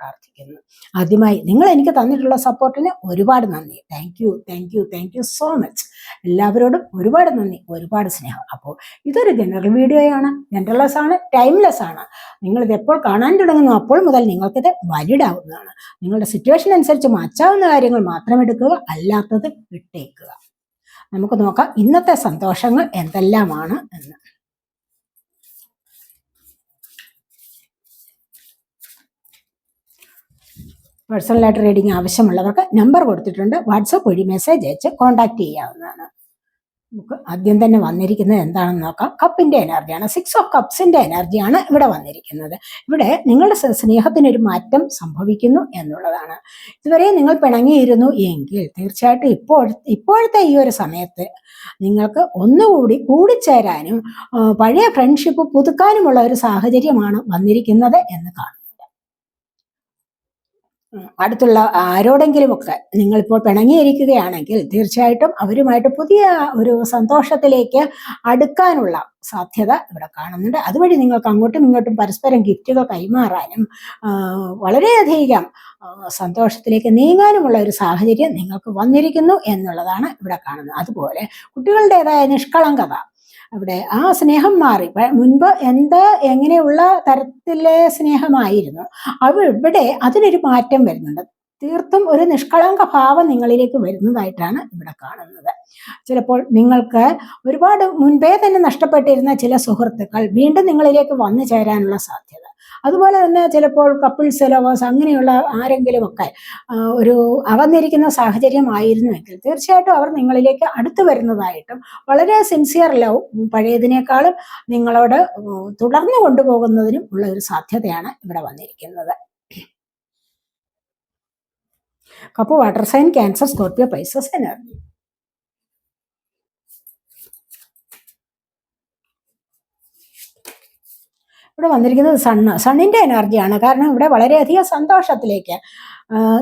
പ്രാർത്ഥിക്കുന്നു. ആദ്യമായി നിങ്ങൾ എനിക്ക് തന്നിട്ടുള്ള സപ്പോർട്ടിന് ഒരുപാട് നന്ദി. Thank you thank you thank you so much എല്ലാവരോടും ഒരുപാട് നന്ദി ഒരുപാട് സ്നേഹം. അപ്പോൾ ഇതൊരു ജനറൽ വീഡിയോയാണ് ജനറൽലെസ് ആണ് ടൈംലെസ് ആണ്. നിങ്ങളിത് എപ്പോൾ കാണാൻ തുടങ്ങുന്നു അപ്പോൾ മുതൽ നിങ്ങൾക്കിത് വാലിഡ് ആവുന്നതാണ്. നിങ്ങളുടെ സിറ്റുവേഷൻ അനുസരിച്ച് മാറ്റാവുന്ന കാര്യങ്ങൾ മാത്രം എടുക്കുക അല്ലാത്തത് വിട്ടേക്കുക. നമുക്ക് നോക്കാം ഇന്നത്തെ സന്തോഷങ്ങൾ എന്തെല്ലാമാണ് എന്ന്. പേഴ്സണലായിട്ട് റീഡിങ് ആവശ്യമുള്ളവർക്ക് നമ്പർ കൊടുത്തിട്ടുണ്ട്. വാട്സപ്പ് വഴി മെസ്സേജ് അയച്ച് കോൺടാക്ട് ചെയ്യാവുന്നതാണ്. നമുക്ക് ആദ്യം തന്നെ വന്നിരിക്കുന്നത് എന്താണെന്ന് നോക്കാം. കപ്പിന്റെ എനർജിയാണ് സിക്സ് ഓഫ് കപ്സിന്റെ എനർജിയാണ് ഇവിടെ വന്നിരിക്കുന്നത്. ഇവിടെ നിങ്ങളുടെ സ്നേഹത്തിന് സ്നേഹത്തിനൊരു മാറ്റം സംഭവിക്കുന്നു എന്നുള്ളതാണ്. ഇതുവരെ നിങ്ങൾ പിണങ്ങിയിരുന്നു എങ്കിൽ തീർച്ചയായിട്ടും ഇപ്പോൾ ഇപ്പോഴത്തെ ഈ ഒരു സമയത്ത് നിങ്ങൾക്ക് ഒന്നുകൂടി കൂടിച്ചേരാനും പഴയ ഫ്രണ്ട്ഷിപ്പ് പുതുക്കാനുമുള്ള ഒരു സാഹചര്യമാണ് വന്നിരിക്കുന്നത് എന്ന് കാണും. അടുത്തുള്ള ആരോടെങ്കിലുമൊക്കെ നിങ്ങളിപ്പോൾ പിണങ്ങിയിരിക്കുകയാണെങ്കിൽ തീർച്ചയായിട്ടും അവരുമായിട്ട് പുതിയ ഒരു സന്തോഷത്തിലേക്ക് അടുക്കാനുള്ള സാധ്യത ഇവിടെ കാണുന്നുണ്ട്. അതുവഴി നിങ്ങൾക്ക് അങ്ങോട്ടും ഇങ്ങോട്ടും പരസ്പരം ഗിഫ്റ്റുകൾ കൈമാറാനും വളരെയധികം സന്തോഷത്തിലേക്ക് നീങ്ങാനുമുള്ള ഒരു സാഹചര്യം നിങ്ങൾക്ക് വന്നിരിക്കുന്നു എന്നുള്ളതാണ് ഇവിടെ കാണുന്നത്. അതുപോലെ കുട്ടികളുടേതായ നിഷ്കളങ്കത അവിടെ. ആ സ്നേഹം മാറി. മുൻപ് എന്ത് എങ്ങനെയുള്ള തരത്തിലെ സ്നേഹമായിരുന്നു അവ ഇവിടെ അതിനൊരു മാറ്റം വരുന്നുണ്ട്. തീർത്തും ഒരു നിഷ്കളങ്ക ഭാവം നിങ്ങളിലേക്ക് വരുന്നതായിട്ടാണ് ഇവിടെ കാണുന്നത്. ചിലപ്പോൾ നിങ്ങൾക്ക് ഒരുപാട് മുൻപേ തന്നെ നഷ്ടപ്പെട്ടിരുന്ന ചില സുഹൃത്തുക്കൾ വീണ്ടും നിങ്ങളിലേക്ക് വന്നു ചേരാനുള്ള സാധ്യത. അതുപോലെ തന്നെ ചിലപ്പോൾ കപ്പിൾസ് ലവേഴ്സ് അങ്ങനെയുള്ള ആരെങ്കിലുമൊക്കെ ഒരു അകന്നിരിക്കുന്ന സാഹചര്യമായിരുന്നുവെങ്കിൽ തീർച്ചയായിട്ടും അവർ നിങ്ങളിലേക്ക് അടുത്തു വരുന്നതായിട്ടും വളരെ സിൻസിയർ ലവ് പഴയതിനേക്കാളും നിങ്ങളോട് തുടർന്നു കൊണ്ടുപോകുന്നതിനും ഉള്ള ഒരു സാധ്യതയാണ് ഇവിടെ വന്നിരിക്കുന്നത്. Cup water sign Cancer Scorpio Pisces energy ഇവിടെ വന്നിരിക്കുന്നത് സണ്ണ് സണ്ണിന്റെ എനർജിയാണ് കാരണം ഇവിടെ വളരെയധികം സന്തോഷത്തിലേക്ക്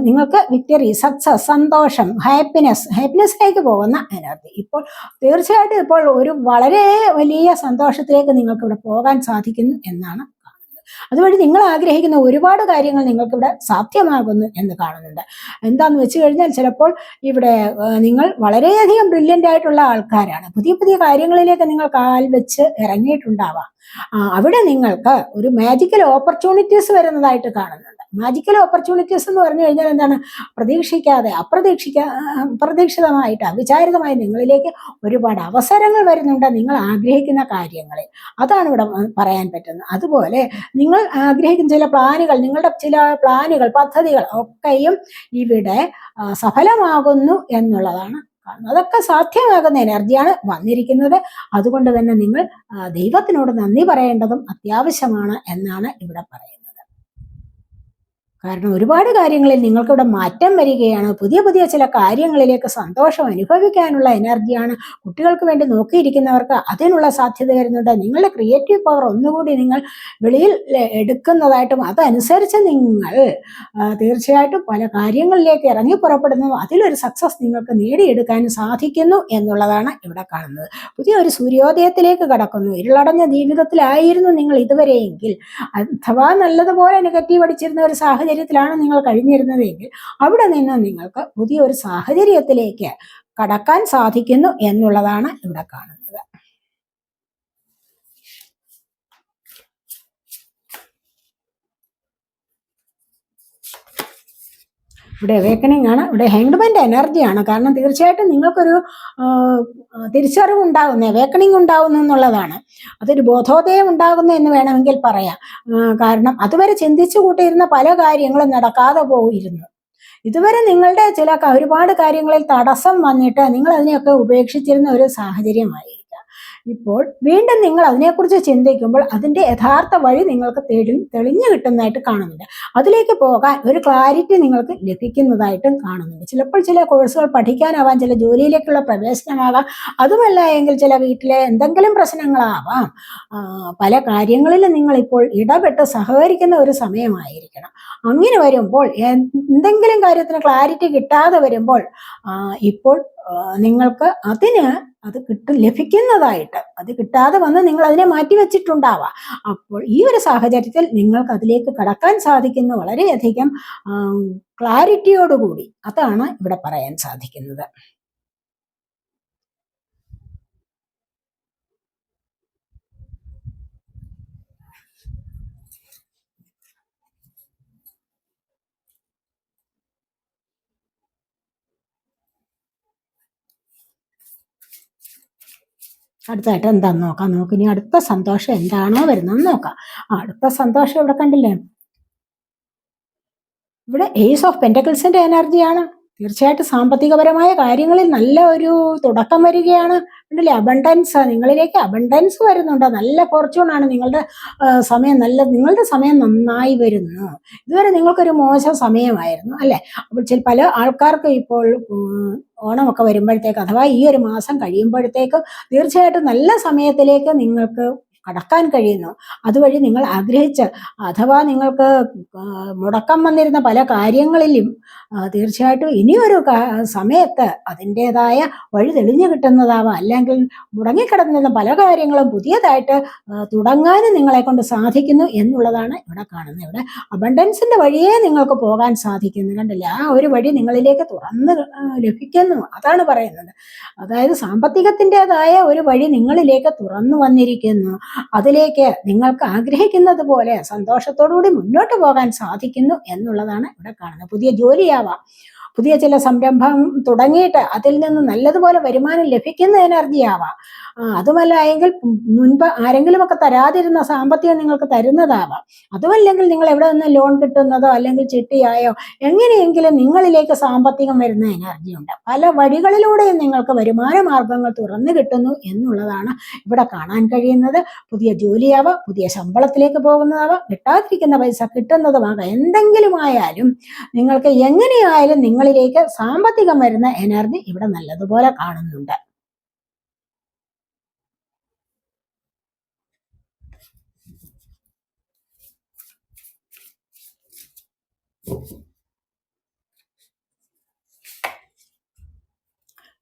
നിങ്ങൾക്ക് വിക്ടറി സക്സസ് സന്തോഷം ഹാപ്പിനെസ് ഹാപ്പിനെസ്സിലേക്ക് പോകുന്ന എനർജി ഇപ്പോൾ തീർച്ചയായിട്ടും ഇപ്പോൾ ഒരു വളരെ വലിയ സന്തോഷത്തിലേക്ക് നിങ്ങൾക്ക് ഇവിടെ പോകാൻ സാധിക്കുന്നു എന്നാണ് അതുവഴി നിങ്ങൾ ആഗ്രഹിക്കുന്ന ഒരുപാട് കാര്യങ്ങൾ നിങ്ങൾക്കിവിടെ സാധ്യമാകുന്നു എന്ന് കാണുന്നുണ്ട്. എന്താന്ന് വെച്ച് കഴിഞ്ഞാൽ ചിലപ്പോൾ ഇവിടെ നിങ്ങൾ വളരെയധികം ബ്രില്യന്റ് ആയിട്ടുള്ള ആൾക്കാരാണ്. പുതിയ പുതിയ കാര്യങ്ങളിലേക്ക് നിങ്ങൾ കാൽ വെച്ച് ഇറങ്ങിയിട്ടുണ്ടാവാം. അവിടെ നിങ്ങൾക്ക് ഒരു മാജിക്കൽ ഓപ്പർച്യൂണിറ്റീസ് വരുന്നതായിട്ട് കാണുന്നുണ്ട്. മാജിക്കൽ ഓപ്പർച്യൂണിറ്റീസ് എന്ന് പറഞ്ഞു കഴിഞ്ഞാൽ എന്താണ്? പ്രതീക്ഷിക്കാതെ അപ്രതീക്ഷിക്ക അപ്രതീക്ഷിതമായിട്ട് അവിചാരിതമായി നിങ്ങളിലേക്ക് ഒരുപാട് അവസരങ്ങൾ വരുന്നുണ്ട് നിങ്ങൾ ആഗ്രഹിക്കുന്ന കാര്യങ്ങളിൽ. അതാണ് ഇവിടെ പറയാൻ പറ്റുന്നത്. അതുപോലെ നിങ്ങൾ ആഗ്രഹിക്കുന്ന ചില പ്ലാനുകൾ നിങ്ങളുടെ ചില പ്ലാനുകൾ പദ്ധതികൾ ഒക്കെയും ഇവിടെ സഫലമാകുന്നു എന്നുള്ളതാണ് കാണുന്നത്. അതൊക്കെ സാധ്യമാകുന്ന എനർജിയാണ് വന്നിരിക്കുന്നത്. അതുകൊണ്ട് തന്നെ നിങ്ങൾ ദൈവത്തിനോട് നന്ദി പറയേണ്ടതും അത്യാവശ്യമാണ് എന്നാണ് ഇവിടെ പറയുന്നത്. കാരണം ഒരുപാട് കാര്യങ്ങളിൽ നിങ്ങൾക്കിവിടെ മാറ്റം വരികയാണ്. പുതിയ പുതിയ ചില കാര്യങ്ങളിലേക്ക് സന്തോഷം അനുഭവിക്കാനുള്ള എനർജിയാണ് കുട്ടികൾക്ക് വേണ്ടി നോക്കിയിരിക്കുന്നവർക്ക് അതിനുള്ള സാധ്യത വരുന്നുണ്ട്. നിങ്ങളുടെ ക്രിയേറ്റീവ് പവർ ഒന്നുകൂടി നിങ്ങൾ വെളിയിൽ എടുക്കുന്നതായിട്ടും അതനുസരിച്ച് നിങ്ങൾ തീർച്ചയായിട്ടും പല കാര്യങ്ങളിലേക്ക് ഇറങ്ങി പുറപ്പെടുന്നു അതിലൊരു സക്സസ് നിങ്ങൾക്ക് നേടിയെടുക്കാനും സാധിക്കുന്നു എന്നുള്ളതാണ് ഇവിടെ കാണുന്നത്. പുതിയ ഒരു സൂര്യോദയത്തിലേക്ക് കടക്കുന്നു. ഇരുളടഞ്ഞ ജീവിതത്തിലായിരുന്നു നിങ്ങൾ ഇതുവരെയെങ്കിൽ. അഥവാ നല്ലതുപോലെ നെഗറ്റീവ് അടിച്ചിരുന്ന ഒരു സാഹചര്യത്തിലാണ് നിങ്ങൾ കഴിഞ്ഞിരുന്നതെങ്കിൽ അവിടെ നിന്ന് നിങ്ങൾക്ക് പുതിയൊരു സാഹചര്യത്തിലേക്ക് കടക്കാൻ സാധിക്കുന്നു എന്നുള്ളതാണ് ഇവിടെ കാണുന്നത്. ഇവിടെ അവേക്കണിങ് ആണ്. ഇവിടെ ഹാങ്ഡ്മാന്റെ എനർജിയാണ് കാരണം തീർച്ചയായിട്ടും നിങ്ങൾക്കൊരു തിരിച്ചറിവ് ഉണ്ടാകുന്നു അവേക്കണിങ് ഉണ്ടാകുന്നു എന്നുള്ളതാണ്. അതൊരു ബോധോദയം ഉണ്ടാകുന്നു എന്ന് വേണമെങ്കിൽ പറയാം. കാരണം അതുവരെ ചിന്തിച്ചു കൂട്ടിയിരുന്ന പല കാര്യങ്ങളും നടക്കാതെ പോയിരുന്നു. ഇതുവരെ നിങ്ങളുടെ ചില ഒരുപാട് കാര്യങ്ങളിൽ തടസ്സം വന്നിട്ട് നിങ്ങൾ അതിനെയൊക്കെ ഉപേക്ഷിച്ചിരുന്ന ഒരു സാഹചര്യമായിരിക്കാം ഇപ്പോൾ വീണ്ടും നിങ്ങൾ അതിനെക്കുറിച്ച് ചിന്തിക്കുമ്പോൾ അതിന്റെ യഥാർത്ഥ വഴി നിങ്ങൾക്ക് തെളി തെളിഞ്ഞു കിട്ടുന്നതായിട്ട് കാണുന്നില്ല അതിലേക്ക് പോകാൻ ഒരു ക്ലാരിറ്റി നിങ്ങൾക്ക് ലഭിക്കുന്നതായിട്ടും കാണുന്നുണ്ട്. ചിലപ്പോൾ ചില കോഴ്സുകൾ പഠിക്കാനാവാം ചില ജോലിയിലേക്കുള്ള പ്രവേശനമാകാം അതുമല്ല എങ്കിൽ ചില വീട്ടിലെ എന്തെങ്കിലും പ്രശ്നങ്ങളാവാം. പല കാര്യങ്ങളിലും നിങ്ങളിപ്പോൾ ഇടപെട്ട് സഹകരിക്കുന്ന ഒരു സമയമായിരിക്കണം. അങ്ങനെ വരുമ്പോൾ എന്തെങ്കിലും കാര്യത്തിന് ക്ലാരിറ്റി കിട്ടാതെ വരുമ്പോൾ ഇപ്പോൾ നിങ്ങൾക്ക് അതിന് അത് കിട്ടും ലഭിക്കുന്നതായിട്ട്. അത് കിട്ടാതെ വന്ന് നിങ്ങൾ അതിനെ മാറ്റി വെച്ചിട്ടുണ്ടാവാം. അപ്പോൾ ഈ ഒരു സാഹചര്യത്തിൽ നിങ്ങൾക്ക് അതിലേക്ക് കടക്കാൻ സാധിക്കുന്ന വളരെയധികം ക്ലാരിറ്റിയോടുകൂടി അതാണ് ഇവിടെ പറയാൻ സാധിക്കുന്നത്. അടുത്തായിട്ട് എന്താന്ന് നോക്കാം? നമുക്ക് ഇനി അടുത്ത സന്തോഷം എന്താണോ വരുന്നതെന്ന് നോക്കാം. അടുത്ത സന്തോഷം ഇവിടെ കണ്ടില്ലേ? ഇവിടെ ഏസ് ഓഫ് പെന്റക്കിൾസിന്റെ എനർജിയാണ് തീർച്ചയായിട്ടും സാമ്പത്തികപരമായ കാര്യങ്ങളിൽ നല്ല ഒരു തുടക്കം വരികയാണ്. ഉണ്ടല്ലേ? അബണ്ടൻസ് നിങ്ങളിലേക്ക് അബണ്ടൻസ് വരുന്നുണ്ട്. നല്ല ഫോർച്യൂൺ ആണ്. നിങ്ങളുടെ സമയം നല്ല നിങ്ങളുടെ സമയം നന്നായി വരുന്നു. ഇതുവരെ നിങ്ങൾക്കൊരു മോശം സമയമായിരുന്നു അല്ലേ? അപ്പോൾ ചില പല ആൾക്കാർക്കും ഇപ്പോൾ ഓണമൊക്കെ വരുമ്പോഴത്തേക്ക് അഥവാ ഈ ഒരു മാസം കഴിയുമ്പോഴത്തേക്ക് തീർച്ചയായിട്ടും നല്ല സമയത്തിലേക്ക് നിങ്ങൾക്ക് കടക്കാൻ കഴിയുന്നു. അതുവഴി നിങ്ങൾ ആഗ്രഹിച്ച് അഥവാ നിങ്ങൾക്ക് മുടക്കം വന്നിരുന്ന പല കാര്യങ്ങളിലും തീർച്ചയായിട്ടും ഇനിയൊരു സമയത്ത് അതിന്റെതായ വഴി തെളിഞ്ഞു കിട്ടുന്നതാവാം. അല്ലെങ്കിൽ മുടങ്ങിക്കിടന്നിരുന്ന പല കാര്യങ്ങളും പുതിയതായിട്ട് തുടങ്ങാനും നിങ്ങളെ കൊണ്ട് സാധിക്കുന്നു എന്നുള്ളതാണ് ഇവിടെ കാണുന്നത്. ഇവിടെ അബണ്ടൻസിന്റെ വഴിയേ നിങ്ങൾക്ക് പോകാൻ സാധിക്കുന്നു. കണ്ടില്ല? ആ ഒരു വഴി നിങ്ങളിലേക്ക് തുറന്ന് ലഭിക്കുന്നു. അതാണ് പറയുന്നത്. അതായത് സാമ്പത്തികത്തിന്റെതായ ഒരു വഴി നിങ്ങളിലേക്ക് തുറന്നു വന്നിരിക്കുന്നു. അതിലേക്ക് നിങ്ങൾക്ക് ആഗ്രഹിക്കുന്നത് പോലെ സന്തോഷത്തോടുകൂടി മുന്നോട്ട് പോകാൻ സാധിക്കുന്നു എന്നുള്ളതാണ് ഇവിടെ കാണുന്നത്. പുതിയ ജോലിയാവാം. പുതിയ ചില സംരംഭം തുടങ്ങിയിട്ട് അതിൽ നിന്ന് നല്ലതുപോലെ വരുമാനം ലഭിക്കുന്ന എനർജി അതുമല്ല എങ്കിൽ മുൻപ് ആരെങ്കിലുമൊക്കെ തരാതിരുന്ന സാമ്പത്തികം നിങ്ങൾക്ക് തരുന്നതാവാം. അതുമല്ലെങ്കിൽ നിങ്ങൾ എവിടെ നിന്ന് ലോൺ കിട്ടുന്നതോ അല്ലെങ്കിൽ ചിട്ടിയായോ എങ്ങനെയെങ്കിലും നിങ്ങളിലേക്ക് സാമ്പത്തികം വരുന്ന എനർജി ഉണ്ട്. പല വഴികളിലൂടെയും നിങ്ങൾക്ക് വരുമാന മാർഗങ്ങൾ തുറന്നു കിട്ടുന്നു എന്നുള്ളതാണ് ഇവിടെ കാണാൻ കഴിയുന്നത്. പുതിയ ജോലിയാവാം പുതിയ ശമ്പളത്തിലേക്ക് പോകുന്നതാവാം കിട്ടാതിരിക്കുന്ന പൈസ കിട്ടുന്നതുമാകാം. എന്തെങ്കിലും ആയാലും നിങ്ങൾക്ക് എങ്ങനെയായാലും നിങ്ങളിലേക്ക് സാമ്പത്തികം വരുന്ന എനർജി ഇവിടെ നല്ലതുപോലെ കാണുന്നുണ്ട്.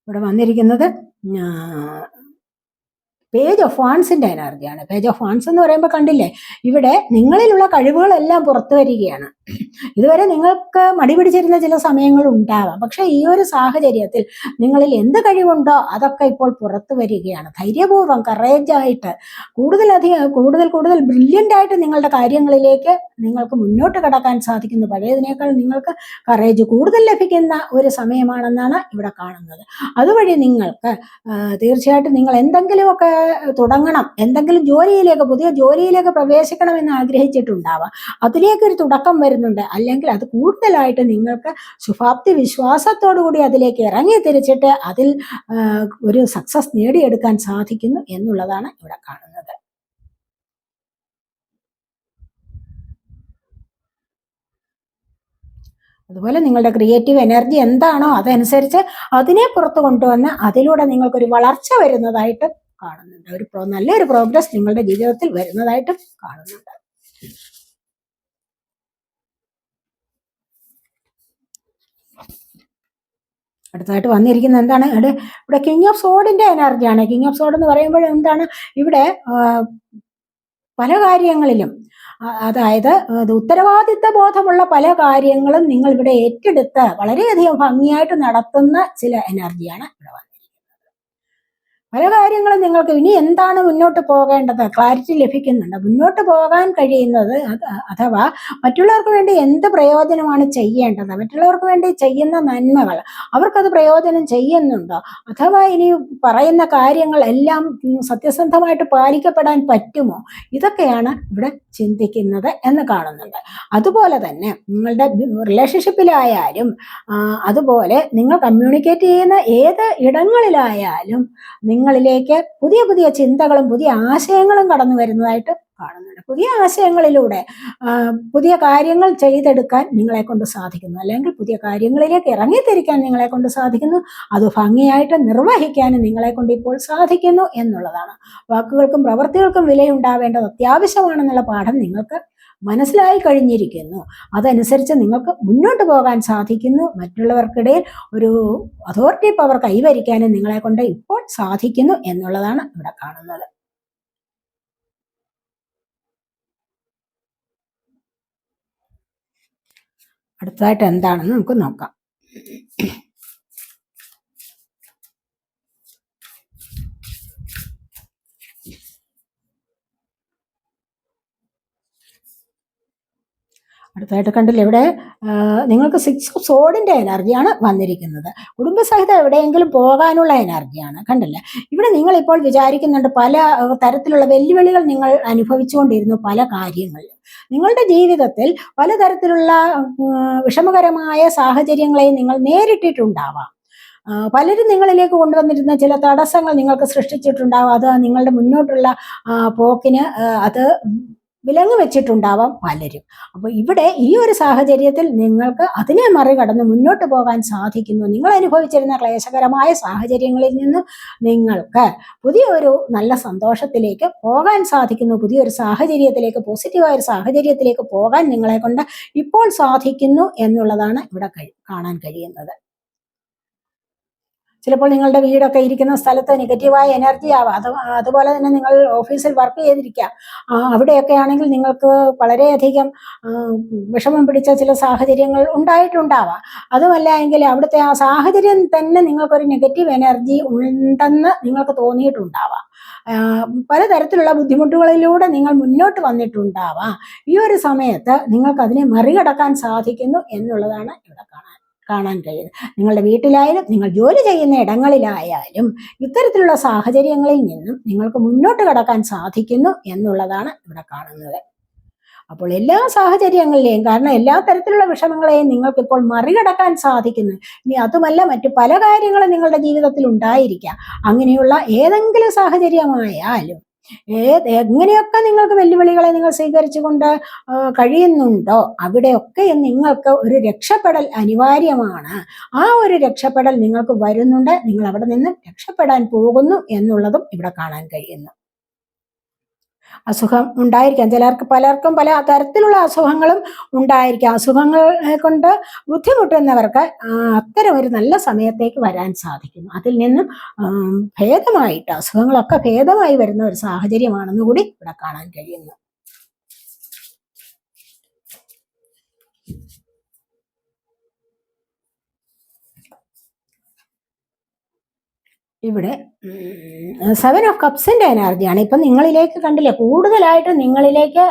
ഇവിടെ വന്നിരിക്കുന്നത് പേജ് ഓഫ് വാൺസിന്റെ എനർജിയാണ് പേജ് ഓഫ് വാൺസ് എന്ന് പറയുമ്പോൾ കണ്ടില്ലേ? ഇവിടെ നിങ്ങളിലുള്ള കഴിവുകളെല്ലാം പുറത്തു വരികയാണ്. ഇതുവരെ നിങ്ങൾക്ക് മടി പിടിച്ചിരുന്ന ചില സമയങ്ങൾ ഉണ്ടാവാം. പക്ഷെ ഈ ഒരു സാഹചര്യത്തിൽ നിങ്ങളിൽ എന്ത് കഴിവുണ്ടോ അതൊക്കെ ഇപ്പോൾ പുറത്തു വരികയാണ്. ധൈര്യപൂർവം കറേജായിട്ട് കൂടുതലധികം കൂടുതൽ കൂടുതൽ ബ്രില്യന്റ് ആയിട്ട് നിങ്ങളുടെ കാര്യങ്ങളിലേക്ക് നിങ്ങൾക്ക് മുന്നോട്ട് കടക്കാൻ സാധിക്കുന്നു. പഴയതിനേക്കാൾ നിങ്ങൾക്ക് കറേജ് കൂടുതൽ ലഭിക്കുന്ന ഒരു സമയമാണെന്നാണ് ഇവിടെ കാണുന്നത്. അതുവഴി നിങ്ങൾക്ക് തീർച്ചയായിട്ടും നിങ്ങൾ എന്തെങ്കിലുമൊക്കെ തുടങ്ങണം. എന്തെങ്കിലും ജോലിയിലേക്ക് പുതിയ ജോലിയിലേക്ക് പ്രവേശിക്കണം എന്ന് ആഗ്രഹിച്ചിട്ടുണ്ടാവാം. അതിലേക്ക് ഒരു തുടക്കം വരുന്നുണ്ട്. അല്ലെങ്കിൽ അത് കൂടുതലായിട്ട് നിങ്ങൾക്ക് ശുഭാപ്തി വിശ്വാസത്തോടു കൂടി അതിലേക്ക് ഇറങ്ങി തിരിച്ചിട്ട് അതിൽ ഒരു സക്സസ് നേടിയെടുക്കാൻ സാധിക്കുന്നു എന്നുള്ളതാണ് ഇവിടെ കാണുന്നത്. അതുപോലെ നിങ്ങളുടെ ക്രിയേറ്റീവ് എനർജി എന്താണോ അതനുസരിച്ച് അതിനെ പുറത്തു കൊണ്ടുവന്ന് അതിലൂടെ നിങ്ങൾക്കൊരു വളർച്ച വരുന്നതായിട്ട് കാണുന്നുണ്ട്. ഒരു നല്ലൊരു പ്രോഗ്രസ് നിങ്ങളുടെ ജീവിതത്തിൽ വരുന്നതായിട്ട് കാണുന്നുണ്ട്. അടുത്തതായിട്ട് വന്നിരിക്കുന്നത് എന്താണ്? ഇവിടെ ഇവിടെ കിങ് ഓഫ് സോഡിന്റെ എനർജിയാണ്. കിങ് ഓഫ് സോഡ് എന്ന് പറയുമ്പോൾ എന്താണ്? ഇവിടെ പല കാര്യങ്ങളിലും അതായത് അത് ഉത്തരവാദിത്ത ബോധമുള്ള പല കാര്യങ്ങളും നിങ്ങൾ ഇവിടെ ഏറ്റെടുത്ത് വളരെയധികം ഭംഗിയായിട്ട് നടത്തുന്ന ചില എനർജിയാണ് ഇവിടെ വന്നിരിക്കുന്നത്. പല കാര്യങ്ങളും നിങ്ങൾക്ക് ഇനി എന്താണ് മുന്നോട്ട് പോകേണ്ടത്? ക്ലാരിറ്റി ലഭിക്കുന്നുണ്ട്. മുന്നോട്ട് പോകാൻ കഴിയുന്നത് അഥവാ മറ്റുള്ളവർക്ക് വേണ്ടി എന്ത് പ്രയോജനമാണ് ചെയ്യേണ്ടത്? മറ്റുള്ളവർക്ക് വേണ്ടി ചെയ്യുന്ന നന്മകൾ അവർക്കത് പ്രയോജനം ചെയ്യുന്നുണ്ടോ? അഥവാ ഇനി പറയുന്ന കാര്യങ്ങൾ എല്ലാം സത്യസന്ധമായിട്ട് പാലിക്കപ്പെടാൻ പറ്റുമോ? ഇതൊക്കെയാണ് ഇവിടെ ചിന്തിക്കുന്നത് എന്ന് കാണുന്നുണ്ട്. അതുപോലെ തന്നെ നിങ്ങളുടെ റിലേഷൻഷിപ്പിലായാലും അതുപോലെ നിങ്ങൾ കമ്മ്യൂണിക്കേറ്റ് ചെയ്യുന്ന ഏത് ഇടങ്ങളിലായാലും നിങ്ങൾ നിങ്ങളിലേക്ക് പുതിയ പുതിയ ചിന്തകളും പുതിയ ആശയങ്ങളും കടന്നു വരുന്നതായിട്ട് കാണുന്നുണ്ട്. പുതിയ ആശയങ്ങളിലൂടെ പുതിയ കാര്യങ്ങൾ ചെയ്തെടുക്കാൻ നിങ്ങളെ കൊണ്ട് സാധിക്കുന്നു. അല്ലെങ്കിൽ പുതിയ കാര്യങ്ങളിലേക്ക് ഇറങ്ങിത്തിരിക്കാൻ നിങ്ങളെ കൊണ്ട് സാധിക്കുന്നു. അത് ഭംഗിയായിട്ട് നിർവഹിക്കാനും നിങ്ങളെ കൊണ്ട് ഇപ്പോൾ സാധിക്കുന്നു എന്നുള്ളതാണ്. വാക്കുകൾക്കും പ്രവൃത്തികൾക്കും വിലയുണ്ടാവേണ്ടത് അത്യാവശ്യമാണെന്നുള്ള പാഠം നിങ്ങൾക്ക് മനസ്സിലായി കഴിഞ്ഞിരിക്കുന്നു. അതനുസരിച്ച് നിങ്ങൾക്ക് മുന്നോട്ട് പോകാൻ സാധിക്കുന്നു. മറ്റുള്ളവർക്കിടയിൽ ഒരു അതോറിറ്റി പവർ കൈവരിക്കാനും നിങ്ങളെ കൊണ്ട് ഇപ്പോൾ സാധിക്കുന്നു എന്നുള്ളതാണ് ഇവിടെ കാണുന്നത്. അടുത്തതായിട്ട് എന്താണെന്ന് നമുക്ക് നോക്കാം. അടുത്തതായിട്ട് കണ്ടില്ല ഇവിടെ നിങ്ങൾക്ക് സിക്സ് ഓഫ് സോഡിന്റെ എനർജിയാണ് വന്നിരിക്കുന്നത്. കുടുംബസഹിതം എവിടെയെങ്കിലും പോകാനുള്ള എനർജിയാണ് കണ്ടില്ല? ഇവിടെ നിങ്ങളിപ്പോൾ വിചാരിക്കുന്നുണ്ട് പല തരത്തിലുള്ള വെല്ലുവിളികൾ നിങ്ങൾ അനുഭവിച്ചുകൊണ്ടിരുന്നു പല കാര്യങ്ങളിലും. നിങ്ങളുടെ ജീവിതത്തിൽ പലതരത്തിലുള്ള വിഷമകരമായ സാഹചര്യങ്ങളെ നിങ്ങൾ നേരിട്ടിട്ടുണ്ടാവാം. പലരും നിങ്ങളിലേക്ക് കൊണ്ടുവന്നിരുന്ന ചില തടസ്സങ്ങൾ നിങ്ങൾക്ക് സൃഷ്ടിച്ചിട്ടുണ്ടാവാം. അത് നിങ്ങളുടെ മുന്നോട്ടുള്ള പോക്കിന് അത് വിലങ്ങ് വെച്ചിട്ടുണ്ടാവാം പലരും. അപ്പോൾ ഇവിടെ ഈ ഒരു സാഹചര്യത്തിൽ നിങ്ങൾക്ക് അതിനെ മറികടന്ന് മുന്നോട്ട് പോകാൻ സാധിക്കുന്നു. നിങ്ങൾ അനുഭവിച്ചിരുന്ന ക്ലേശകരമായ സാഹചര്യങ്ങളിൽ നിന്ന് നിങ്ങൾക്ക് പുതിയൊരു നല്ല സന്തോഷത്തിലേക്ക് പോകാൻ സാധിക്കുന്നു. പുതിയൊരു സാഹചര്യത്തിലേക്ക് പോസിറ്റീവായ ഒരു സാഹചര്യത്തിലേക്ക് പോകാൻ നിങ്ങളെ കൊണ്ട് ഇപ്പോൾ സാധിക്കുന്നു എന്നുള്ളതാണ് ഇവിടെ കാണാൻ കഴിയുന്നത്. ചിലപ്പോൾ നിങ്ങളുടെ വീടൊക്കെ ഇരിക്കുന്ന സ്ഥലത്ത് നെഗറ്റീവായ എനർജി ആവാം. അത് അതുപോലെ തന്നെ നിങ്ങൾ ഓഫീസിൽ വർക്ക് ചെയ്തിരിക്കുക അവിടെയൊക്കെ ആണെങ്കിൽ നിങ്ങൾക്ക് വളരെയധികം വിഷമം പിടിച്ച ചില സാഹചര്യങ്ങൾ ഉണ്ടായിട്ടുണ്ടാവാം. അതുമല്ല എങ്കിൽ അവിടുത്തെ ആ സാഹചര്യം തന്നെ നിങ്ങൾക്കൊരു നെഗറ്റീവ് എനർജി ഉണ്ടെന്ന് നിങ്ങൾക്ക് തോന്നിയിട്ടുണ്ടാവാം. പലതരത്തിലുള്ള ബുദ്ധിമുട്ടുകളിലൂടെ നിങ്ങൾ മുന്നോട്ട് വന്നിട്ടുണ്ടാവാം. ഈ ഒരു സമയത്ത് നിങ്ങൾക്ക് അതിനെ മറികടക്കാൻ സാധിക്കുന്നു എന്നുള്ളതാണ് ഇവിടെ കാണാൻ കാണാൻ കഴിയുന്നത്. നിങ്ങളുടെ വീട്ടിലായാലും നിങ്ങൾ ജോലി ചെയ്യുന്ന ഇടങ്ങളിലായാലും ഇത്തരത്തിലുള്ള സാഹചര്യങ്ങളിൽ നിന്നും നിങ്ങൾക്ക് മുന്നോട്ട് കടക്കാൻ സാധിക്കുന്നു എന്നുള്ളതാണ് ഇവിടെ കാണുന്നത്. അപ്പോൾ എല്ലാ സാഹചര്യങ്ങളിലെയും കാരണം എല്ലാ തരത്തിലുള്ള വിഷമങ്ങളെയും നിങ്ങൾക്ക് ഇപ്പോൾ മറികടക്കാൻ സാധിക്കുന്നു. ഇനി അതുമല്ല മറ്റു പല കാര്യങ്ങളും നിങ്ങളുടെ ജീവിതത്തിൽ ഉണ്ടായിരിക്കാം. അങ്ങനെയുള്ള ഏതെങ്കിലും സാഹചര്യമായാലും ഏത് എങ്ങനെയൊക്കെ നിങ്ങൾക്ക് വെല്ലുവിളികളെ നിങ്ങൾ സ്വീകരിച്ചുകൊണ്ട് കൊണ്ട് കഴിയുന്നുണ്ടോ അവിടെയൊക്കെ നിങ്ങൾക്ക് ഒരു രക്ഷപ്പെടൽ അനിവാര്യമാണ്. ആ ഒരു രക്ഷപ്പെടൽ നിങ്ങൾക്ക് വരുന്നുണ്ട് നിങ്ങൾ അവിടെ നിന്ന് രക്ഷപ്പെടാൻ പോകുന്നു എന്നുള്ളതും ഇവിടെ കാണാൻ കഴിയുന്നു. അസുഖം ഉണ്ടായിരിക്കാം. ചിലർക്ക് പലർക്കും പല തരത്തിലുള്ള അസുഖങ്ങളും ഉണ്ടായിരിക്കാം. അസുഖങ്ങൾ കൊണ്ട് ബുദ്ധിമുട്ടുന്നവർക്ക് അത്തരം ഒരു നല്ല സമയത്തേക്ക് വരാൻ സാധിക്കുന്നു. അതിൽ നിന്നും ഭേദമായിട്ട് അസുഖങ്ങളൊക്കെ ഭേദമായി വരുന്ന ഒരു സാഹചര്യമാണെന്ന് കൂടി ഇവിടെ കാണാൻ കഴിയുന്നു. ഇവിടെ സെവൻ ഓഫ് കപ്സിന്റെ എനർജിയാണ് ഇപ്പൊ നിങ്ങളിലേക്ക് കണ്ടില്ലേ കൂടുതലായിട്ട് നിങ്ങളിലേക്ക്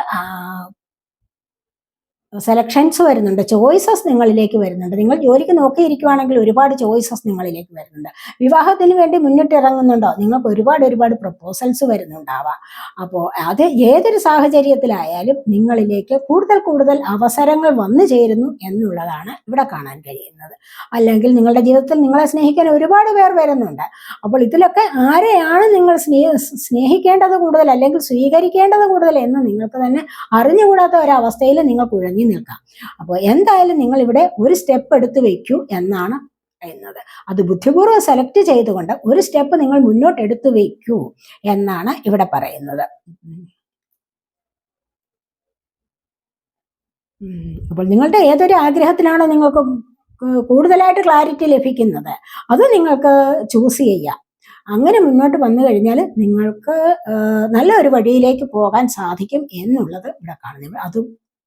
സെലക്ഷൻസ് വരുന്നുണ്ട് ചോയ്സസ് നിങ്ങളിലേക്ക് വരുന്നുണ്ട്. നിങ്ങൾ ജോലിക്ക് നോക്കിയിരിക്കുവാണെങ്കിൽ ഒരുപാട് ചോയ്സസ് നിങ്ങളിലേക്ക് വരുന്നുണ്ട്. വിവാഹത്തിന് വേണ്ടി മുന്നിട്ടിറങ്ങുന്നുണ്ടോ? നിങ്ങൾക്ക് ഒരുപാട് ഒരുപാട് പ്രപ്പോസൽസ് വരുന്നുണ്ടാവാം. അപ്പോൾ അത് ഏതൊരു സാഹചര്യത്തിലായാലും നിങ്ങളിലേക്ക് കൂടുതൽ കൂടുതൽ അവസരങ്ങൾ വന്നു ചേരുന്നു എന്നുള്ളതാണ് ഇവിടെ കാണാൻ കഴിയുന്നത്. അല്ലെങ്കിൽ നിങ്ങളുടെ ജീവിതത്തിൽ നിങ്ങളെ സ്നേഹിക്കാൻ ഒരുപാട് പേർ വരുന്നുണ്ട്. അപ്പോൾ ഇതിലൊക്കെ ആരെയാണ് നിങ്ങൾ സ്നേഹ സ്നേഹിക്കേണ്ടത് കൂടുതൽ അല്ലെങ്കിൽ സ്വീകരിക്കേണ്ടത് കൂടുതൽ എന്ന് നിങ്ങൾക്ക് തന്നെ അറിഞ്ഞുകൂടാത്ത ഒരവസ്ഥയിൽ നിങ്ങൾ നിൽക്കാം. അപ്പോൾ എന്തായാലും നിങ്ങൾ ഇവിടെ ഒരു സ്റ്റെപ്പ് എടുത്തു വയ്ക്കൂ എന്നാണ് പറയുന്നത്. അത് ബുദ്ധിപൂർവം സെലക്ട് ചെയ്തുകൊണ്ട് ഒരു സ്റ്റെപ്പ് നിങ്ങൾ മുന്നോട്ട് എടുത്തു വയ്ക്കൂ എന്നാണ് ഇവിടെ പറയുന്നത്. അപ്പോൾ നിങ്ങളുടെ ഏതൊരു ആഗ്രഹത്തിനാണോ നിങ്ങൾക്ക് കൂടുതലായിട്ട് ക്ലാരിറ്റി ലഭിക്കുന്നത് അത് നിങ്ങൾക്ക് ചൂസ് ചെയ്യാം. അങ്ങനെ മുന്നോട്ട് വന്നു കഴിഞ്ഞാൽ നിങ്ങൾക്ക് നല്ല ഒരു വഴിയിലേക്ക് പോകാൻ സാധിക്കും എന്നുള്ളത് ഇവിടെ കാണുന്നത്. അത്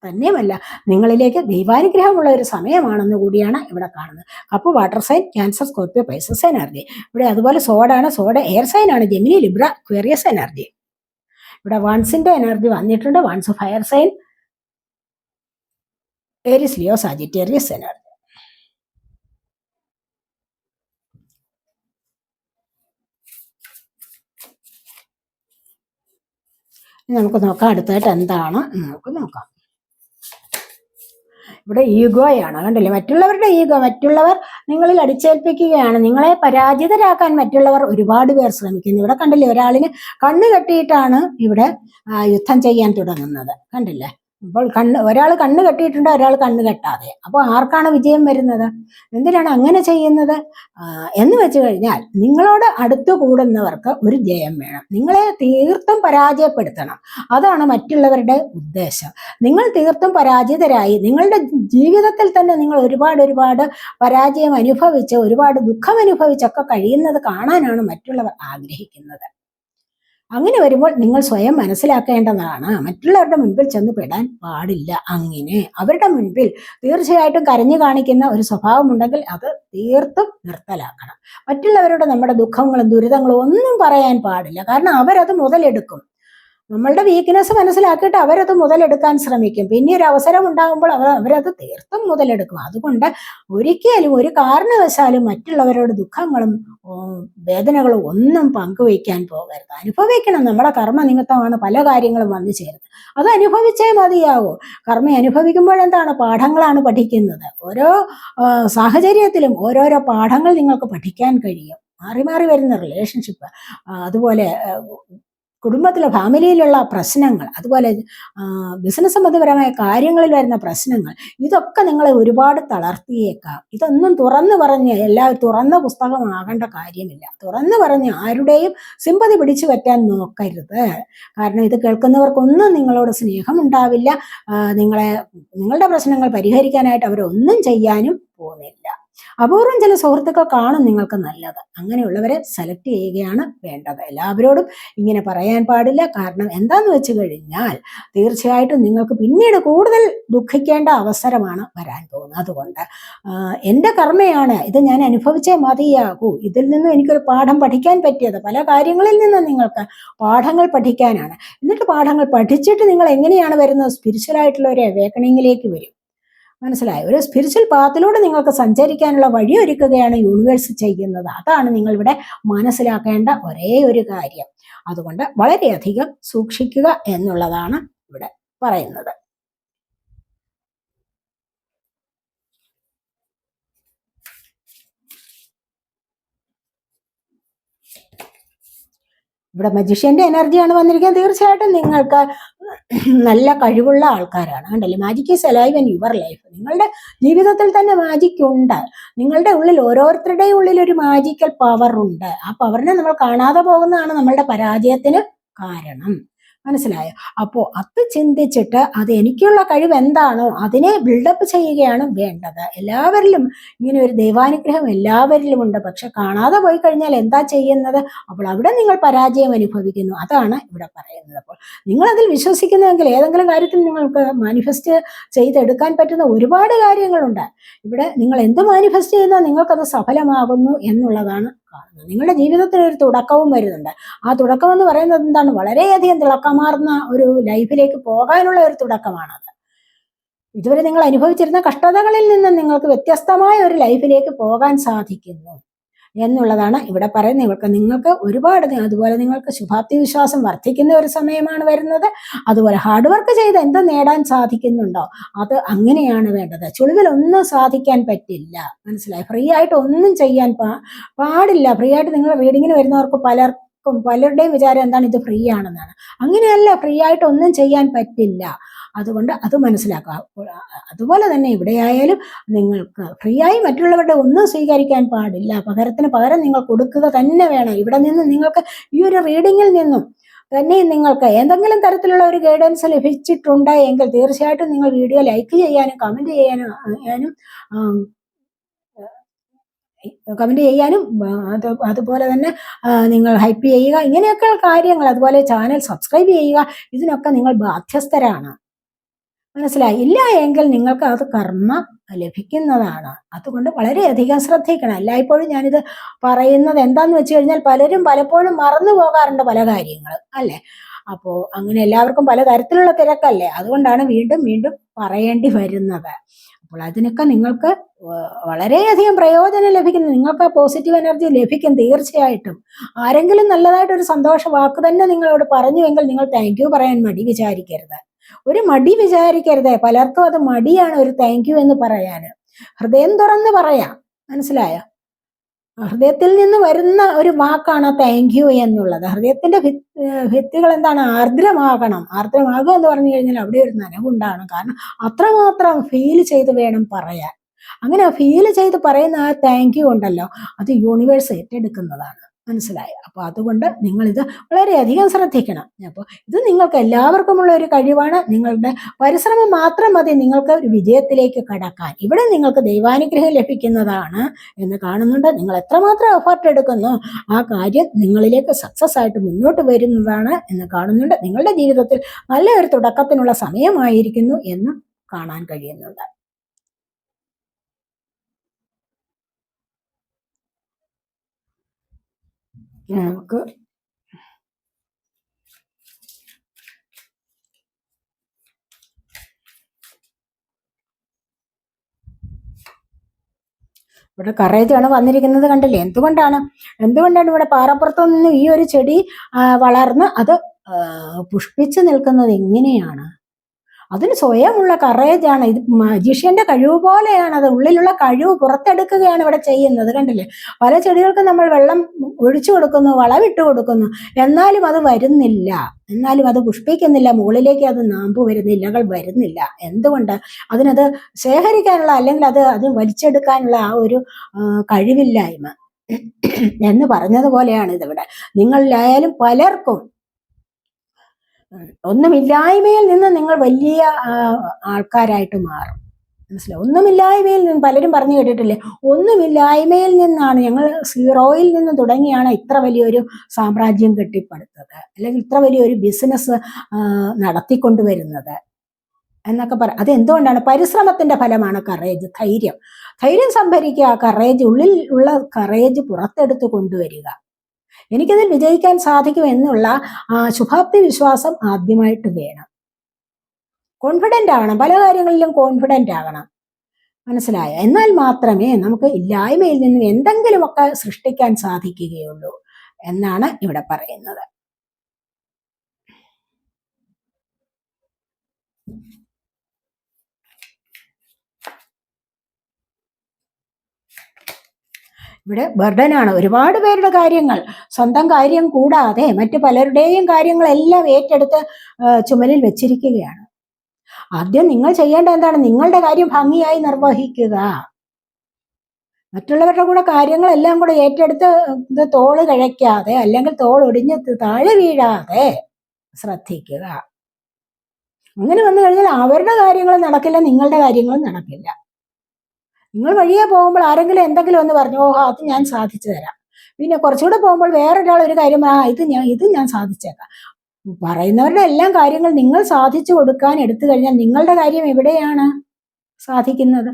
തന്നെയുമല്ല. നിങ്ങളിലേക്ക് ദൈവാനുഗ്രഹമുള്ള ഒരു സമയമാണെന്ന് കൂടിയാണ് ഇവിടെ കാണുന്നത്. അപ്പോൾ water sign Cancer Scorpio Pisces energy ഇവിടെ അതുപോലെ സോഡാണ് സോഡ എയർ സൈൻ ആണ്. ജെമിനി ലിബ്ര ക്വേറിയസ് എനർജി ഇവിടെ വൺസിന്റെ എനർജി വന്നിട്ടുണ്ട്. Once fire sign Aries Leo Sagittarius energy നമുക്ക് നോക്കാം. അടുത്തായിട്ട് എന്താണ്? നമുക്ക് നോക്കാം. ഇവിടെ ഈഗോയാണ് കണ്ടില്ലേ? മറ്റുള്ളവരുടെ ഈഗോ മറ്റുള്ളവർ നിങ്ങളിൽ അടിച്ചേൽപ്പിക്കുകയാണ്. നിങ്ങളെ പരാജിതരാക്കാൻ മറ്റുള്ളവർ ഒരുപാട് പേർ ശ്രമിക്കുന്നു. ഇവിടെ കണ്ടില്ലേ? ഒരാളിന് കണ്ണ് കെട്ടിയിട്ടാണ് ഇവിടെ യുദ്ധം ചെയ്യാൻ തുടങ്ങുന്നത്. കണ്ടില്ലേ? അപ്പോൾ കണ്ണ് ഒരാൾ കണ്ണ് കെട്ടിയിട്ടുണ്ട് ഒരാൾ കണ്ണ് കെട്ടാതെ. അപ്പോൾ ആർക്കാണ് വിജയം വരുന്നത്? എന്തിനാണ് അങ്ങനെ ചെയ്യുന്നത്? എന്ന് വെച്ച് കഴിഞ്ഞാൽ നിങ്ങളോട് അടുത്തു കൂടുന്നവർക്ക് ഒരു ജയം വേണം. നിങ്ങളെ തീർത്തും പരാജയപ്പെടുത്തണം. അതാണ് മറ്റുള്ളവരുടെ ഉദ്ദേശം. നിങ്ങൾ തീർത്തും പരാജിതരായി നിങ്ങളുടെ ജീവിതത്തിൽ തന്നെ നിങ്ങൾ ഒരുപാട് ഒരുപാട് പരാജയം അനുഭവിച്ച് ഒരുപാട് ദുഃഖം അനുഭവിച്ചൊക്കെ കഴിയുന്നത് കാണാനാണ് മറ്റുള്ളവർ ആഗ്രഹിക്കുന്നത്. അങ്ങനെ വരുമ്പോൾ നിങ്ങൾ സ്വയം മനസ്സിലാക്കേണ്ടതാണ്. മറ്റുള്ളവരുടെ മുൻപിൽ ചെന്ന് പെടാൻ പാടില്ല അങ്ങനെ. അവരുടെ മുൻപിൽ തീർച്ചയായിട്ടും കരഞ്ഞു കാണിക്കുന്ന ഒരു സ്വഭാവമുണ്ടെങ്കിൽ അത് തീർത്തും നിർത്തലാക്കണം. മറ്റുള്ളവരുടെ നമ്മുടെ ദുഃഖങ്ങളും ദുരിതങ്ങളും ഒന്നും പറയാൻ പാടില്ല. കാരണം അവരത് മുതലെടുക്കും. നമ്മളുടെ വീക്ക്നെസ് മനസ്സിലാക്കിയിട്ട് അവരത് മുതലെടുക്കാൻ ശ്രമിക്കും. പിന്നെ ഒരു അവസരം ഉണ്ടാകുമ്പോൾ അവർ അവരത് തീർത്തും മുതലെടുക്കും. അതുകൊണ്ട് ഒരിക്കലും ഒരു കാരണവശാലും മറ്റുള്ളവരോട് ദുഃഖങ്ങളും വേദനകളും ഒന്നും പങ്കുവയ്ക്കാൻ പോകരുത്. അനുഭവിക്കണം. നമ്മുടെ കർമ്മ നിമിത്തമാണ് പല കാര്യങ്ങളും വന്നു ചേരുന്നത്. അത് അനുഭവിച്ചേ മതിയാവൂ. കർമ്മ അനുഭവിക്കുമ്പോൾ എന്താണ്? പാഠങ്ങളാണ് പഠിക്കുന്നത്. ഓരോ സാഹചര്യത്തിലും ഓരോരോ പാഠങ്ങൾ നിങ്ങൾക്ക് പഠിക്കാൻ കഴിയും. മാറി മാറി വരുന്ന റിലേഷൻഷിപ്പ് അതുപോലെ കുടുംബത്തിലെ ഫാമിലിയിലുള്ള പ്രശ്നങ്ങൾ അതുപോലെ ബിസിനസ് സംബന്ധപരമായ കാര്യങ്ങളിൽ വരുന്ന പ്രശ്നങ്ങൾ ഇതൊക്കെ നിങ്ങളെ ഒരുപാട് തളർത്തിയേക്കാം. ഇതൊന്നും തുറന്നു പറഞ്ഞ് എല്ലാവരും തുറന്ന പുസ്തകമാകേണ്ട കാര്യമില്ല. തുറന്നു പറഞ്ഞ് ആരുടെയും സിമ്പതി പിടിച്ചു പറ്റാൻ നോക്കരുത്. കാരണം ഇത് കേൾക്കുന്നവർക്കൊന്നും നിങ്ങളോട് സ്നേഹം ഉണ്ടാവില്ല ആ, നിങ്ങളെ നിങ്ങളുടെ പ്രശ്നങ്ങൾ പരിഹരിക്കാനായിട്ട് അവരൊന്നും ചെയ്യാനും പോകുന്നില്ല. അപൂർവം ചില സുഹൃത്തുക്കൾ കാണും നിങ്ങൾക്ക് നല്ലത്. അങ്ങനെയുള്ളവരെ സെലക്ട് ചെയ്യുകയാണ് വേണ്ടത്. എല്ലാവരോടും ഇങ്ങനെ പറയാൻ പാടില്ല. കാരണം എന്താന്ന് വെച്ച് കഴിഞ്ഞാൽ തീർച്ചയായിട്ടും നിങ്ങൾക്ക് പിന്നീട് കൂടുതൽ ദുഃഖിക്കേണ്ട അവസരമാണ് വരാൻ പോകുന്നത്. അതുകൊണ്ട് എന്റെ കർമ്മയാണ്. ഇത് ഞാൻ അനുഭവിച്ചേ മതിയാകൂ. ഇതിൽ നിന്നും എനിക്കൊരു പാഠം പഠിക്കാൻ പറ്റിയത് പല കാര്യങ്ങളിൽ നിന്നും നിങ്ങൾക്ക് പാഠങ്ങൾ പഠിക്കാനാണ്. എന്നിട്ട് പാഠങ്ങൾ പഠിച്ചിട്ട് നിങ്ങൾ എങ്ങനെയാണ് വരുന്നത്? സ്പിരിച്വൽ ആയിട്ടുള്ള ഒരു അവേക്കണിങ്ങിലേക്ക് വരും. മനസ്സിലായോ. ഒരു സ്പിരിച്വൽ പാത്തിലൂടെ നിങ്ങൾക്ക് സഞ്ചരിക്കാനുള്ള വഴി ഒരുക്കുകയാണ് യൂണിവേഴ്സ് ചെയ്യുന്നത്. അതാണ് നിങ്ങൾ ഇവിടെ മനസ്സിലാക്കേണ്ട ഒരേ ഒരു കാര്യം. അതുകൊണ്ട് വളരെയധികം സൂക്ഷിക്കുക എന്നുള്ളതാണ് ഇവിടെ പറയുന്നത്. ഇവിടെ മജിഷ്യന്റെ എനർജിയാണ് വന്നിരിക്കുന്നത്. തീർച്ചയായിട്ടും നിങ്ങൾക്ക് നല്ല കഴിവുള്ള ആൾക്കാരാണ്. കണ്ടല്ലേ? Magic is alive in your life നിങ്ങളുടെ ജീവിതത്തിൽ തന്നെ മാജിക് ഉണ്ട്. നിങ്ങളുടെ ഉള്ളിൽ ഓരോരുത്തരുടെയും ഉള്ളിൽ ഒരു മാജിക്കൽ പവർ ഉണ്ട്. ആ പവറിനെ നമ്മൾ കാണാതെ പോകുന്നതാണ് നമ്മളുടെ പരാജയത്തിന് കാരണം. മനസ്സിലായോ? അപ്പോ അത് ചിന്തിച്ചിട്ട് അത് എനിക്കുള്ള കഴിവ് എന്താണോ അതിനെ ബിൽഡപ്പ് ചെയ്യുകയാണ് വേണ്ടത്. എല്ലാവരിലും ഇങ്ങനെ ഒരു ദൈവാനുഗ്രഹം എല്ലാവരിലും ഉണ്ട് പക്ഷെ കാണാതെ പോയി കഴിഞ്ഞാൽ എന്താ ചെയ്യുന്നത്? അപ്പോൾ അവിടെ നിങ്ങൾ പരാജയം അനുഭവിക്കുന്നു. അതാണ് ഇവിടെ പറയുന്നത്. അപ്പോൾ നിങ്ങൾ അതിൽ വിശ്വസിക്കുന്നുവെങ്കിൽ ഏതെങ്കിലും കാര്യത്തിൽ നിങ്ങൾക്ക് മാനിഫെസ്റ്റ് ചെയ്തെടുക്കാൻ പറ്റുന്ന ഒരുപാട് കാര്യങ്ങളുണ്ട്. ഇവിടെ നിങ്ങൾ എന്ത് മാനിഫെസ്റ്റ് ചെയ്യുന്നോ നിങ്ങൾക്കത് സഫലമാകുന്നു എന്നുള്ളതാണ് കാണുന്നത്. നിങ്ങളുടെ ജീവിതത്തിൽ ഒരു തുടക്കവും വരുന്നുണ്ട്. ആ തുടക്കം എന്ന് പറയുന്നത് എന്താണ്? വളരെയധികം തിളക്കമാർന്ന ഒരു ലൈഫിലേക്ക് പോകാനുള്ള ഒരു തുടക്കമാണത്. ഇതുവരെ നിങ്ങൾ അനുഭവിച്ചിരുന്ന കഷ്ടതകളിൽ നിന്ന് നിങ്ങൾക്ക് വ്യത്യസ്തമായ ഒരു ലൈഫിലേക്ക് പോകാൻ സാധിക്കുന്നു. എന്നുള്ളതാണ് ഇവിടെ പറയുന്നത്. ഇവർക്ക് നിങ്ങൾക്ക് ഒരുപാട് അതുപോലെ നിങ്ങൾക്ക് ശുഭാപ്തി വിശ്വാസം വർദ്ധിക്കുന്ന ഒരു സമയമാണ് വരുന്നത്. അതുപോലെ ഹാർഡ് വർക്ക് ചെയ്ത് എന്ത് നേടാൻ സാധിക്കുന്നുണ്ടോ അത് അങ്ങനെയാണ് വേണ്ടത്. ചുളിവിൽ ഒന്നും സാധിക്കാൻ പറ്റില്ല. മനസ്സിലായി? ഫ്രീ ആയിട്ട് ഒന്നും ചെയ്യാൻ പാടില്ല. ഫ്രീ ആയിട്ട് നിങ്ങൾ റീഡിങ്ങിന് വരുന്നവർക്ക് പലർക്കും പലരുടെയും വിചാരം എന്താണ്? ഇത് ഫ്രീ ആണെന്നാണ്. അങ്ങനെയല്ല. ഫ്രീ ആയിട്ട് ഒന്നും ചെയ്യാൻ പറ്റില്ല. അതുകൊണ്ട് അത് മനസ്സിലാക്കുക. അതുപോലെ തന്നെ ഇവിടെയായാലും നിങ്ങൾക്ക് ഫ്രീ ആയി മറ്റുള്ളവരുടെ ഒന്നും സ്വീകരിക്കാൻ പാടില്ല. പകരത്തിന് പകരം നിങ്ങൾ കൊടുക്കുക തന്നെ വേണം. ഇവിടെ നിന്ന് നിങ്ങൾക്ക് ഈ ഒരു റീഡിങ്ങിൽ നിന്നും തന്നെ നിങ്ങൾക്ക് എന്തെങ്കിലും തരത്തിലുള്ള ഒരു ഗൈഡൻസ് ലഭിച്ചിട്ടുണ്ട് എങ്കിൽ തീർച്ചയായിട്ടും നിങ്ങൾ വീഡിയോ ലൈക്ക് ചെയ്യാനും കമന്റ് ചെയ്യാനും കമന്റ് ചെയ്യാനും അത് അതുപോലെ തന്നെ നിങ്ങൾ ഹൈപ്പ് ചെയ്യുക. ഇങ്ങനെയൊക്കെ കാര്യങ്ങൾ അതുപോലെ ചാനൽ സബ്സ്ക്രൈബ് ചെയ്യുക. ഇതിനൊക്കെ നിങ്ങൾ ബാധ്യസ്ഥരാണ്. മനസ്സിലായി? ഇല്ല എങ്കിൽ നിങ്ങൾക്ക് അത് കർമ്മ ലഭിക്കുന്നതാണ്. അതുകൊണ്ട് വളരെയധികം ശ്രദ്ധിക്കണം. എല്ലായ്പ്പോഴും ഞാനിത് പറയുന്നത് എന്താന്ന് വെച്ച് കഴിഞ്ഞാൽ പലരും പലപ്പോഴും മറന്നു പോകാറുണ്ട് പല കാര്യങ്ങളും അല്ലേ? അപ്പോൾ അങ്ങനെ എല്ലാവർക്കും പല തരത്തിലുള്ള തിരക്കല്ലേ? അതുകൊണ്ടാണ് വീണ്ടും വീണ്ടും പറയേണ്ടി വരുന്നത്. അപ്പോൾ അതിനൊക്കെ നിങ്ങൾക്ക് വളരെയധികം പ്രയോജനം ലഭിക്കുന്നു. നിങ്ങൾക്ക് ആ പോസിറ്റീവ് എനർജി ലഭിക്കും തീർച്ചയായിട്ടും. ആരെങ്കിലും നല്ലതായിട്ടൊരു സന്തോഷ വാക്ക് തന്നെ നിങ്ങളോട് പറഞ്ഞുവെങ്കിൽ നിങ്ങൾ താങ്ക് യു പറയാൻ മടി വിചാരിക്കരുത്. ഒരു മടി വിചാരിക്കരുതേ. പലർക്കും അത് മടിയാണ് ഒരു താങ്ക് യു എന്ന് പറയാൻ. ഹൃദയം തുറന്ന് പറയാം. മനസ്സിലായ? ഹൃദയത്തിൽ നിന്ന് വരുന്ന ഒരു വാക്കാണ് താങ്ക് യു എന്നുള്ളത്. ഹൃദയത്തിന്റെ ഭിത്തികൾ എന്താണ്? ആർദ്രമാകണം. ആർദ്രമാകുക എന്ന് പറഞ്ഞു കഴിഞ്ഞാൽ അവിടെ ഒരു നനവുണ്ടാണ് കാരണം അത്രമാത്രം ഫീൽ ചെയ്ത് വേണം പറയാൻ. അങ്ങനെ ഫീൽ ചെയ്ത് പറയുന്ന ആ താങ്ക് യു ഉണ്ടല്ലോ അത് യൂണിവേഴ്സ് ഏറ്റെടുക്കുന്നതാണ്. മനസ്സിലായോ. അപ്പൊ അതുകൊണ്ട് നിങ്ങളിത് വളരെയധികം ശ്രദ്ധിക്കണം. അപ്പോൾ ഇത് നിങ്ങൾക്ക് എല്ലാവർക്കുമുള്ള ഒരു കഴിവാണ്. നിങ്ങളുടെ പരിശ്രമം മാത്രം മതി. നിങ്ങൾക്ക് ഒരു വിജയത്തിലേക്ക് കടക്കാൻ. ഇവിടെ നിങ്ങൾക്ക് ദൈവാനുഗ്രഹം ലഭിക്കുന്നതാണ് എന്ന് കാണുന്നുണ്ട്. നിങ്ങൾ എത്രമാത്രം എഫർട്ട് എടുക്കുന്നു ആ കാര്യം നിങ്ങളിലേക്ക് സക്സസ് ആയിട്ട് മുന്നോട്ട് വരുന്നതാണ് എന്ന് കാണുന്നുണ്ട്. നിങ്ങളുടെ ജീവിതത്തിൽ നല്ലൊരു തുടക്കത്തിനുള്ള സമയമായിരിക്കുന്നു എന്ന് കാണാൻ കഴിയുന്നുണ്ട്. ഇനി നമുക്ക് ഇവിടെ കറേജ് ആണ് വന്നിരിക്കുന്നത് കണ്ടില്ലേ? എന്തുകൊണ്ടാണ്? എന്തുകൊണ്ടാണ് ഇവിടെ പാറപ്പുറത്തു നിന്ന് ഈ ഒരു ചെടി വളർന്ന് അത് പുഷ്പിച്ചു നിൽക്കുന്നത്? എങ്ങനെയാണ് അതിന് സ്വയമുള്ള കറേജാണ് ഇത് മജീഷ്യന്റെ കഴിവ് പോലെയാണ്. അത് ഉള്ളിലുള്ള കഴിവ് പുറത്തെടുക്കുകയാണ് ഇവിടെ ചെയ്യുന്നത്. കണ്ടില്ലേ? പല ചെടികൾക്കും നമ്മൾ വെള്ളം ഒഴിച്ചു കൊടുക്കുന്നു വളമിട്ട് കൊടുക്കുന്നു. എന്നാലും അത് വരുന്നില്ല. എന്നാലും അത് പുഷ്പിക്കുന്നില്ല. മുകളിലേക്ക് അത് നാമ്പ് വരുന്ന ഇലകൾ വരുന്നില്ല. എന്തുകൊണ്ട്? അതിനത് ശേഖരിക്കാനുള്ള അല്ലെങ്കിൽ അത് അത് വലിച്ചെടുക്കാനുള്ള ആ ഒരു കഴിവില്ലായ്മ. എന്ന് പറഞ്ഞതുപോലെയാണ് ഇതിവിടെ. നിങ്ങളിലായാലും പലർക്കും ഒന്നുമില്ലായ്മയിൽ നിന്ന് നിങ്ങൾ വലിയ ആൾക്കാരായിട്ട് മാറും. മനസ്സിലായി? ഒന്നുമില്ലായ്മയിൽ നിന്ന് പലരും പറഞ്ഞു കേട്ടിട്ടില്ലേ? ഒന്നുമില്ലായ്മയിൽ നിന്നാണ് ഞങ്ങൾ സീറോയിൽ നിന്ന് തുടങ്ങിയാണ് ഇത്ര വലിയൊരു സാമ്രാജ്യം കെട്ടിപ്പടുത്തത്. അല്ലെങ്കിൽ ഇത്ര വലിയൊരു ബിസിനസ് നടത്തിക്കൊണ്ടുവരുന്നത്. എന്നൊക്കെ പറ അതെന്തുകൊണ്ടാണ്? പരിശ്രമത്തിന്റെ ഫലമാണ് കറേജ് ധൈര്യം. ധൈര്യം സംഭരിക്കുക കറേജ് ഉള്ളിൽ ഉള്ള കറേജ് പുറത്തെടുത്ത് കൊണ്ടുവരിക. എനിക്കതിൽ വിജയിക്കാൻ സാധിക്കും എന്നുള്ള ശുഭാപ്തി വിശ്വാസം ആദ്യമായിട്ട് വേണം. കോൺഫിഡന്റ് ആവണം. പല കാര്യങ്ങളിലും കോൺഫിഡന്റ് ആകണം മനസ്സിലായ? എന്നാൽ മാത്രമേ നമുക്ക് ഇല്ലായ്മയിൽ നിന്നും എന്തെങ്കിലുമൊക്കെ സൃഷ്ടിക്കാൻ സാധിക്കുകയുള്ളൂ എന്നാണ് ഇവിടെ പറയുന്നത്. ഇവിടെ ബർഡനാണ്. ഒരുപാട് പേരുടെ കാര്യങ്ങൾ സ്വന്തം കാര്യം കൂടാതെ മറ്റു പലരുടെയും കാര്യങ്ങളെല്ലാം ഏറ്റെടുത്ത് ചുമലിൽ വെച്ചിരിക്കുകയാണ്. ആദ്യം നിങ്ങൾ ചെയ്യേണ്ട എന്താണ്? നിങ്ങളുടെ കാര്യം ഭംഗിയായി നിർവഹിക്കുക. മറ്റുള്ളവരുടെ കൂടെ കാര്യങ്ങളെല്ലാം കൂടെ ഏറ്റെടുത്ത് തോൾ കഴിക്കാതെ അല്ലെങ്കിൽ തോൾ ഒടിഞ്ഞ് താഴെ വീഴാതെ ശ്രദ്ധിക്കുക. അങ്ങനെ വന്നു കഴിഞ്ഞാൽ അവരുടെ കാര്യങ്ങളും നടക്കില്ല നിങ്ങളുടെ കാര്യങ്ങളും നടക്കില്ല. നിങ്ങൾ വഴിയെ പോകുമ്പോൾ ആരെങ്കിലും എന്തെങ്കിലും ഒന്ന് പറഞ്ഞു ഓഹോ അത് ഞാൻ സാധിച്ചു തരാം. പിന്നെ കുറച്ചുകൂടെ പോകുമ്പോൾ വേറൊരാൾ ഒരു കാര്യം ആ ഇത് ഞാൻ ഇത് ഞാൻ സാധിച്ചേക്കാം. പറയുന്നവരുടെ എല്ലാം കാര്യങ്ങൾ നിങ്ങൾ സാധിച്ചു കൊടുക്കാൻ എടുത്തു കഴിഞ്ഞാൽ നിങ്ങളുടെ കാര്യം എവിടെയാണ് സാധിക്കുന്നത്?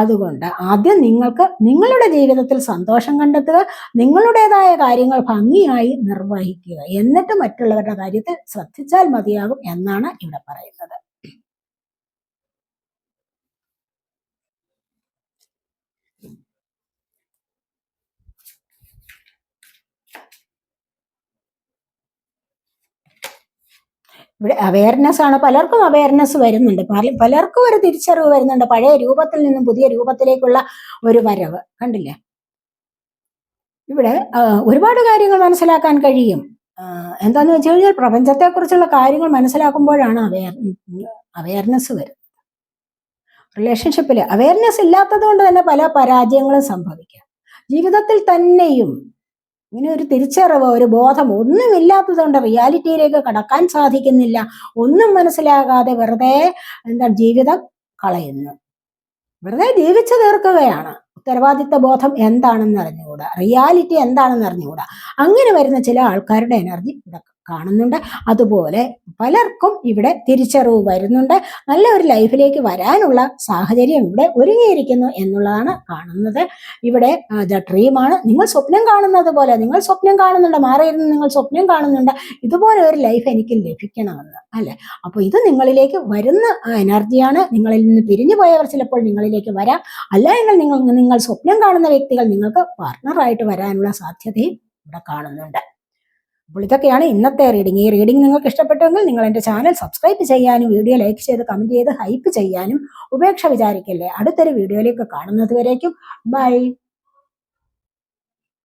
അതുകൊണ്ട് ആദ്യം നിങ്ങൾക്ക് നിങ്ങളുടെ ജീവിതത്തിൽ സന്തോഷം കണ്ടെത്തുക നിങ്ങളുടേതായ കാര്യങ്ങൾ ഭംഗിയായി നിർവഹിക്കുക. എന്നിട്ട് മറ്റുള്ളവരുടെ കാര്യത്തിൽ ശ്രദ്ധിച്ചാൽ മതിയാകും എന്നാണ് ഇവിടെ പറയുന്നത്. ഇവിടെ അവയർനെസ് ആണ്. പലർക്കും അവയർനെസ് വരുന്നുണ്ട്. പല- പലർക്കും ഒരു തിരിച്ചറിവ് വരുന്നുണ്ട്. പഴയ രൂപത്തിൽ നിന്നും പുതിയ രൂപത്തിലേക്കുള്ള ഒരു വരവ്. കണ്ടില്ലേ? ഇവിടെ ഒരുപാട് കാര്യങ്ങൾ മനസ്സിലാക്കാൻ കഴിയും. എന്താന്ന് വെച്ച് കഴിഞ്ഞാൽ പ്രപഞ്ചത്തെക്കുറിച്ചുള്ള കാര്യങ്ങൾ മനസ്സിലാക്കുമ്പോഴാണ് അവയർ അവയർനെസ് വരുന്നത്. റിലേഷൻഷിപ്പിൽ അവയർനെസ് ഇല്ലാത്തത് കൊണ്ട് തന്നെ പല പരാജയങ്ങളും സംഭവിക്കാം. ജീവിതത്തിൽ തന്നെയും ഇങ്ങനെ ഒരു തിരിച്ചറിവ് ഒരു ബോധം ഒന്നുമില്ലാത്തത് കൊണ്ട് റിയാലിറ്റിയിലേക്ക് കടക്കാൻ സാധിക്കുന്നില്ല. ഒന്നും മനസ്സിലാകാതെ വെറുതെ എന്താ ജീവിതം കളയുന്നു. വെറുതെ ജീവിച്ചു തീർക്കുകയാണ്. ഉത്തരവാദിത്ത ബോധം എന്താണെന്ന് അറിഞ്ഞുകൂടാ റിയാലിറ്റി എന്താണെന്ന് അറിഞ്ഞുകൂടാ അങ്ങനെ വരുന്ന ചില ആൾക്കാരുടെ എനർജി ഇവിടെ കാണുന്നുണ്ട്. അതുപോലെ പലർക്കും ഇവിടെ തിരിച്ചറിവ് വരുന്നുണ്ട്. നല്ല ഒരു ലൈഫിലേക്ക് വരാനുള്ള സാഹചര്യം ഇവിടെ ഒരുങ്ങിയിരിക്കുന്നു എന്നുള്ളതാണ് കാണുന്നത്. ഇവിടെ ദ ഡ്രീമാണ്. നിങ്ങൾ സ്വപ്നം കാണുന്നത് പോലെ നിങ്ങൾ സ്വപ്നം കാണുന്നുണ്ട് മാറിയിരുന്ന് നിങ്ങൾ സ്വപ്നം കാണുന്നുണ്ട്. ഇതുപോലെ ഒരു ലൈഫ് എനിക്ക് ലഭിക്കണമെന്ന് അല്ലെ? അപ്പൊ ഇത് നിങ്ങളിലേക്ക് വരുന്ന എനർജിയാണ്. നിങ്ങളിൽ നിന്ന് പിരിഞ്ഞു പോയവർ ചിലപ്പോൾ നിങ്ങളിലേക്ക് വരാം. അല്ല എങ്കിൽ നിങ്ങൾ നിങ്ങൾ സ്വപ്നം കാണുന്ന വ്യക്തികൾ നിങ്ങൾക്ക് പാർട്ണറായിട്ട് വരാനുള്ള സാധ്യതയും ഇവിടെ കാണുന്നുണ്ട്. അപ്പോൾ ഇതൊക്കെയാണ് ഇന്നത്തെ റീഡിംഗ് ഈ റീഡിംഗ് നിങ്ങൾക്ക് ഇഷ്ടപ്പെട്ടെങ്കിൽ നിങ്ങൾ എന്റെ ചാനൽ സബ്സ്ക്രൈബ് ചെയ്യാനും വീഡിയോ ലൈക്ക് ചെയ്ത് കമന്റ് ചെയ്ത് ഹൈപ്പ് ചെയ്യാനും ഉപേക്ഷ വിചാരിക്കല്ലേ? അടുത്തൊരു വീഡിയോയിലേക്ക് കാണുന്നത് വരേക്കും. ബൈ